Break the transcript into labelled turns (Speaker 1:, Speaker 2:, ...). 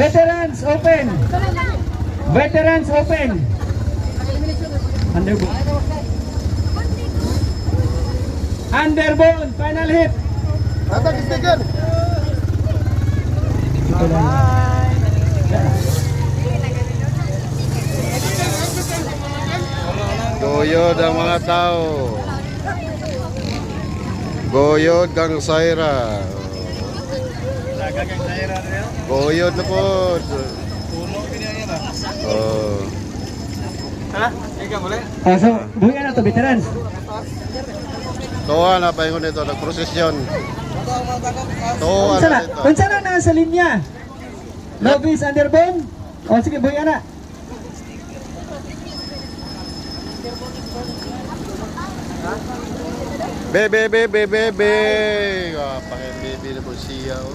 Speaker 1: Veterans open. Veterans open. Underbone. Underbone, final hit.
Speaker 2: Atag sticker.
Speaker 1: Lang.
Speaker 2: Goyod ang mga tao. Goyod kang Saira. Goyod na po. Oh.
Speaker 1: Ah, so, buhay na to, veterans.
Speaker 2: Tuwa na pa yung nito, nagprosesyon. Tuwa na dito.
Speaker 1: Unsa na na sa linya? Novice underbone? O sige, buhay na.
Speaker 2: Bebe, bebe, bebe. Ah, pakai bebe na po siya. Oh.